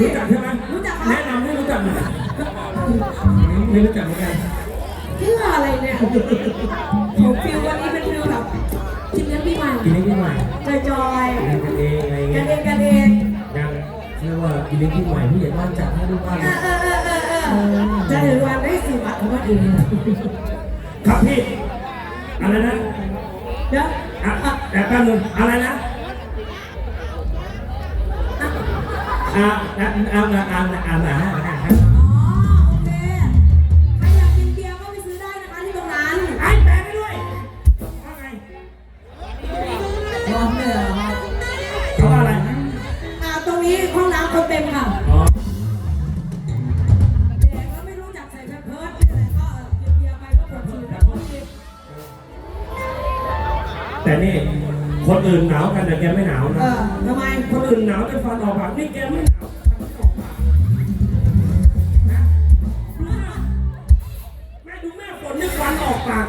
รู้จักใช่ไหมรู้จักครับแนะนำให้รู้จักหน่อยไม่รู้จักเหมือนกันเพื่ออะไรเนี่ยผมฟิลวันนี้เป็นฟิลแบบกินเลี้ยงปีใหม่กินเลี้ยงพี่ใหม่จอยกินเลี้ยงกันเองอะไรๆกัเงี้นยเองกันเองยังเรียกว่ากินเลี้ยงพี่ใหม่ผู้ใหญ่บ้านจัดให้ลูกบ้านเออเออเออเออเออจะถึงวันได้สิบบาทของมันเองครับพี่อะไรนะเดี๋ยวอะอะแต่แป๊บนึงอะไรนะ เอาเอาเอาเอาเอาเอาอ๋อโอเค ใครอยากกินเบียร์ก็ไปซื้อได้นะคะที่ตรงนั้นไอ้แปลไปด้วยว่าไงพร้อมเลยเหรอครับเขาว่าอะไรอ่าตรงนี้ห้องน้ำคนเต็มค่ะอ๋อเก็ไม่รู้จักใส่แพมเพิร์สเนี่ยแหละก็กินยร์ไปก็ปวดฉี่ปวดฉี่ แต่นี่ คนอื่นหนาวกันแต่แกไม่หนาวเอนะอทำไม คนอื่นหนาวจนฟันออกปากนี่แกไม่หนาวฟันไม่ออกปากนะแม่ดูแม่ฝนนี่ฟันออกปาก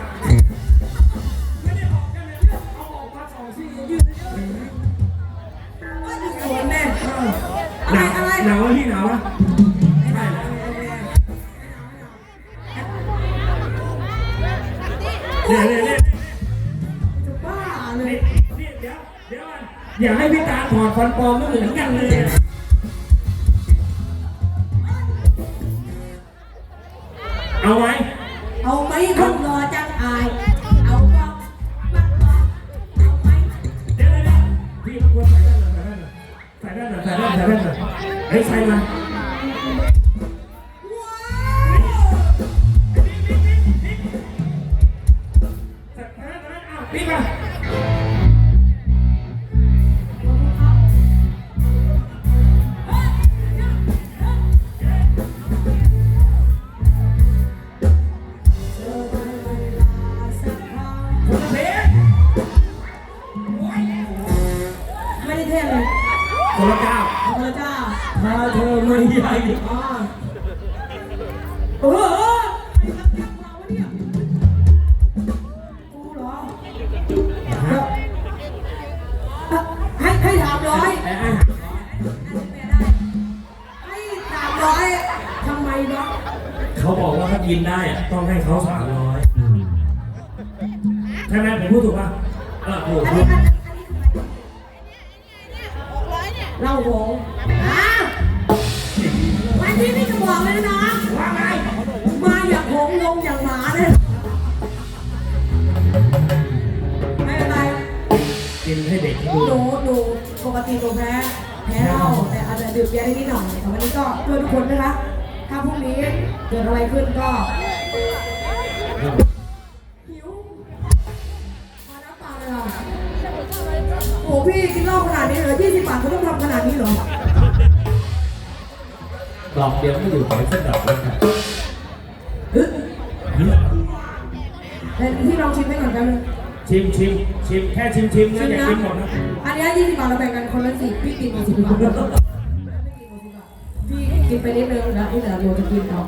ไม่ได้ออกกันเลยเนี่ยเอาออกมาสองซี่ยืดเยอะว่าจะสวนแม่เอออะหไรนาวอะไรหนาวไหมพี่หนาวไหมใช่นะเนี่ยเนี่ยเนี่ย อนอย่าให้พี่ตาถอดฟันปลอมไม่เหมือนกันเลยอะเอาไหมเอาไหมคนรอจังอาย เอาก็บักบักเอาไหมเดี๋ยวเดี๋ยวเดี๋ยวพี่รบกวนใส่ด้านหน่อยใส่ด้านหน่อยใส่ด้านหน่อยใส่ด้านหน่อยใส่ด้านหน่อยเฮ้ยใส่มา ใหญ่อ๋อโอ้โหใครทำจังเราวะเนี่ยกูเหรอให้ให้ถามร้อยแต่อาหารให้ถามร้อยทำไมเนาะเขาบอกว่าถ้ากินได้อะต้องให้เขาสามร้อยใช่ไหมผมพูดถูกป่ะเออถูกอันถูนี้ก นูแพ้แพ้เหล้าแต่อาจจะดื่มเบียร์ได้นิดหน่อยแต่วันนี้ก็เพื่อทุกคนนะคะ ถ้าพรุ่งนี้เกิดอะไรขึ้นก็หิวมาน้ำเปล่าเลยเหรอโอ้พี่กินเหล้าขนาดนี้เหรอ20บาทเขาต้องทำขนาดนี้เหรอดอกเดียวไม่อยู่ไหนสักดอกเลยครับฮึแต่พี่ลองชิมให้ก่อนกันเลย ชิมชิมชิมแค่ชิมชิมนะอย่ากินหมดนะอันนี้ยี่สิบบาทเราแบ่งกันคนละสิบพี่กินหมดสิบบาทพี่กินไปนิดนึงแล้วที่เหลือโยจะกินเอา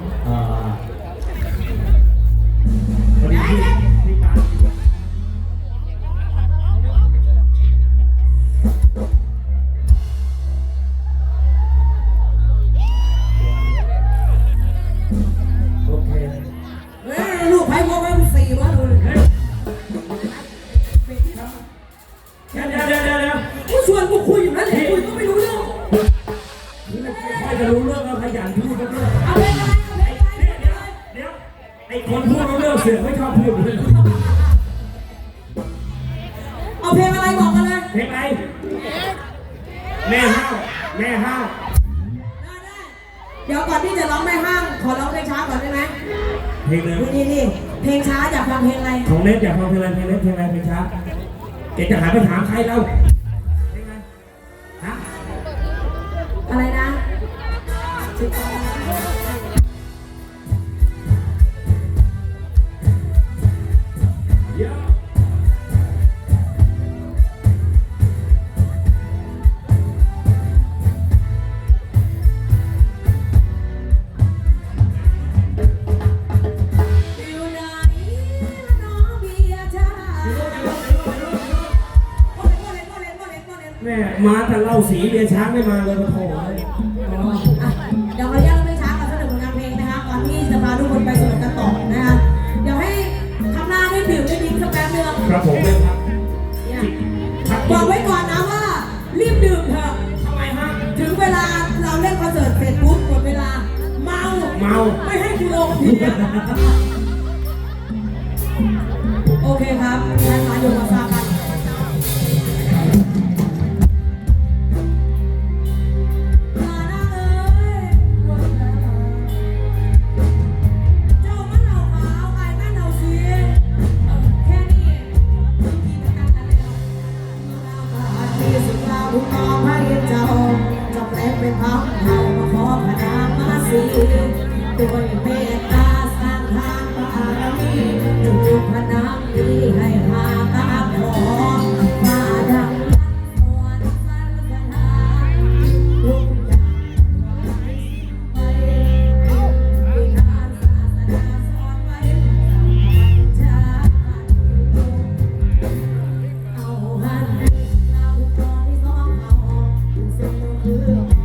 เอาเพลงอะไรบอกกันเลยเพลงอะไรแม่ห้าวแม่ห้าวได้ได้เดี๋ยวก่อนที่จะร้องแม่ห้าง ขอร้องเพลงช้าก่อนได้ไหมเพลงเดิมนี่นี่นี่เพลงช้าอยากฟังเพลงอะไรของเน็ตอยากฟังเพลงอะไรเพลงเน็ตเพลงอะไรเพลงช้าเดี๋ยวจะหาไปถามใครเล่า สีเบียช้างไม่มาเลยมาโถ Yeah.